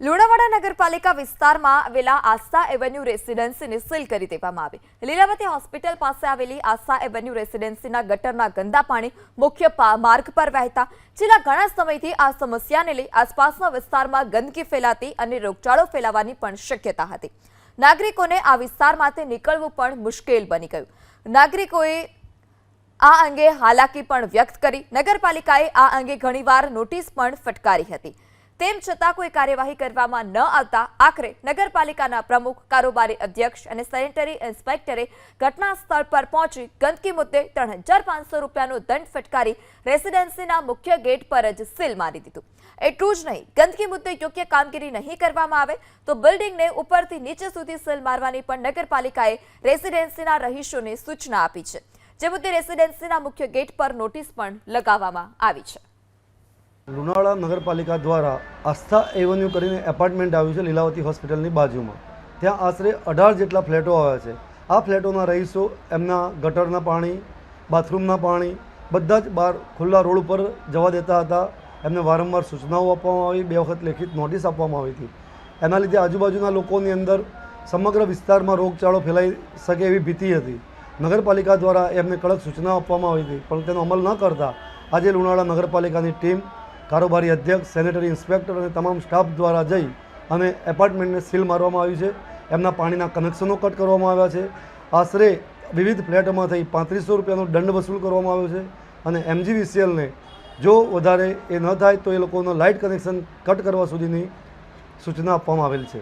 લુણાવાડા નગરપાલિકા વિસ્તારમાં આવેલા આસ્થા એવન્યુ રેસિડેન્સીને સીલ કરી દેવામાં આવી. લીલાવતી હોસ્પિટલ પાસે આવેલી આસ્થા એવન્યુ રેસિડેન્સીના ગટરના ગંદા પાણી મુખ્ય માર્ગ પર વહેતા. છેલ્લા ઘણા સમયથી આ સમસ્યાને લઈ આસપાસના વિસ્તારમાં ગંદકી ફેલાતી અને રોગચાળો ફેલાવાની પણ શક્યતા હતી. નાગરિકોને આ વિસ્તારમાંથી નીકળવું પણ મુશ્કેલ બની ગયું. નાગરિકોએ આ અંગે હાલાકી પણ વ્યક્ત કરી. નગરપાલિકાએ આ અંગે ઘણીવાર નોટિસ પણ ફટકારી હતી. તેમ છતાં કોઈ કાર્યવાહી કરવામાં ન આવતા આખરે નગરપાલિકાના પ્રમુખ કારોબારી અધ્યક્ષ અને સેનેટરી ઇન્સ્પેક્ટરે ઘટના સ્થળ પર પહોંચી ગંદકી મુદ્દે ત્રણ હજાર પાંચસો રૂપિયાનો દંડ ફટકારી રેસિડેન્સીના મુખ્ય ગેટ પર જ સીલ મારી દીધું. એટલું જ નહીં, ગંદકી મુદ્દે યોગ્ય કામગીરી નહીં કરવામાં આવે તો બિલ્ડિંગને ઉપરથી નીચે સુધી સીલ મારવાની પણ નગરપાલિકાએ રેસિડેન્સીના રહીશોને સૂચના આપી છે. જે મુદ્દે રેસિડેન્સીના મુખ્ય ગેટ પર નોટિસ પણ લગાવવામાં આવી છે. લુણાવાડા નગરપાલિકા દ્વારા આસ્થા એવન્યુ કરીને એપાર્ટમેન્ટ આવ્યું છે લીલાવતી હોસ્પિટલની બાજુમાં. ત્યાં આશરે અઢાર જેટલા ફ્લેટો આવ્યા છે. આ ફ્લેટોના રહીશો એમના ગટરના પાણી, બાથરૂમના પાણી, બધા જ બહાર ખુલ્લા રોડ ઉપર જવા દેતા હતા. એમને વારંવાર સૂચનાઓ આપવામાં આવી, બે વખત લેખિત નોટિસ આપવામાં આવી હતી. એના લીધે આજુબાજુના લોકોની અંદર સમગ્ર વિસ્તારમાં રોગચાળો ફેલાઈ શકે એવી ભીતિ હતી. નગરપાલિકા દ્વારા એમને કડક સૂચનાઓ આપવામાં આવી હતી, પણ તેનો અમલ ન કરતા આજે લુણાવાડા નગરપાલિકાની ટીમ કારોબારી અધ્યક્ષ સેનેટરી ઇન્સ્પેક્ટર અને તમામ સ્ટાફ દ્વારા જઈ અને એપાર્ટમેન્ટને સીલ મારવામાં આવ્યું છે. એમના પાણીના કનેક્શનો કટ કરવામાં આવ્યા છે. આશરે વિવિધ ફ્લેટોમાં થઈ પાંત્રીસો રૂપિયાનો દંડ વસૂલ કરવામાં આવ્યો છે અને એમજીવીસીએલને જો વધારે એ ન થાય તો એ લોકોનો લાઇટ કનેક્શન કટ કરવા સુધીની સૂચના આપવામાં આવેલ છે.